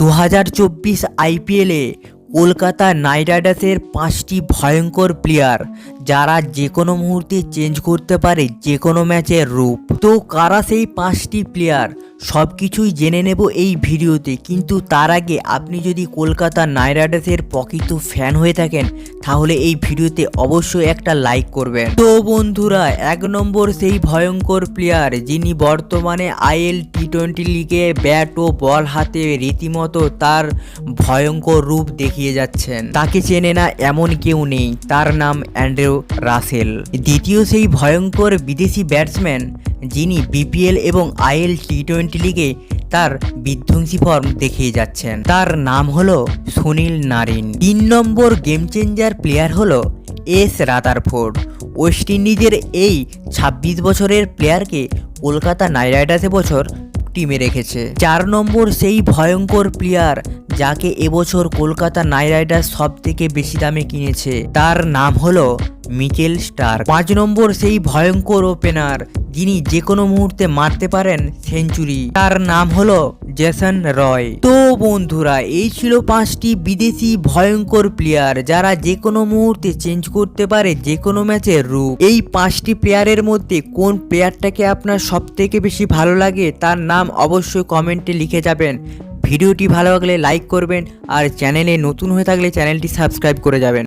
দু হাজার চব্বিশ আইপিএলে কলকাতা নাইট রাইডার্সের পাঁচটি ভয়ঙ্কর প্লেয়ার, যারা যে কোনো মুহূর্তে চেঞ্জ করতে পারে যে কোনো ম্যাচের রূপ। তো কারা সেই পাঁচটি প্লেয়ার? সব কিছুই জেনে নেব এই ভিডিওতে। কিন্তু তার আগে আপনি যদি কলকাতা নাইট রাইডার্সের প্রকৃত ফ্যান হয়ে থাকেন, তাহলে এই ভিডিওতে অবশ্যই একটা লাইক করবেন। তো বন্ধুরা, এক নম্বর সেই ভয়ঙ্কর প্লেয়ার যিনি বর্তমানে আইএল টি টোয়েন্টি লিগে ব্যাট ও বল হাতে রীতিমতো তার ভয়ঙ্কর রূপ দেখিয়ে যাচ্ছেন। তাকে চেনে না এমন কেউ নেই, তার নাম অ্যান্ড্রেও রাসেল। দ্বিতীয় সেই ভয়ঙ্কর বিদেশি ব্যাটসম্যান যিনি বিপিএল এবং আইএল টি টোয়েন্টি লিগে তার বিধ্বংসী ফর্ম দেখিয়ে যাচ্ছেন। তার নাম হলো সুনীল নারিন। তিন নম্বর গেম চেঞ্জার প্লেয়ার হলো এস রাদারফোর্ড। ওয়েস্ট ইন্ডিজের এই ২৬ বছরের প্লেয়ারকে কলকাতা নাইট রাইডার্স বছর টিমে রেখেছে। চার নম্বর সেই ভয়ঙ্কর প্লেয়ার যাকে এবছর কলকাতা নাইট রাইডার্স সব থেকে বেশি দামে কিনেছে। তার নাম হলো মিচেল স্টার পাঁচ নম্বর সেই ভয়ঙ্কর ওপেনার, যিনি যে কোনো মুহূর্তে মারতে পারেন সেঞ্চুরি। তার নাম হলো জেসন রয়। তো বন্ধুরা, এই ছিল পাঁচটি বিদেশি ভয়ঙ্কর প্লেয়ার, যারা যে কোনো মুহূর্তে চেঞ্জ করতে পারে যে কোনো ম্যাচের রূপ। এই পাঁচটি প্লেয়ারের মধ্যে কোন প্লেয়ারটাকে আপনার সব থেকে বেশি ভালো লাগে, তার নাম অবশ্যই কমেন্টে লিখে যাবেন। ভিডিওটি ভালো লাগলে লাইক করবেন আর চ্যানেলে নতুন হয়ে থাকলে চ্যানেলটি সাবস্ক্রাইব করে যাবেন।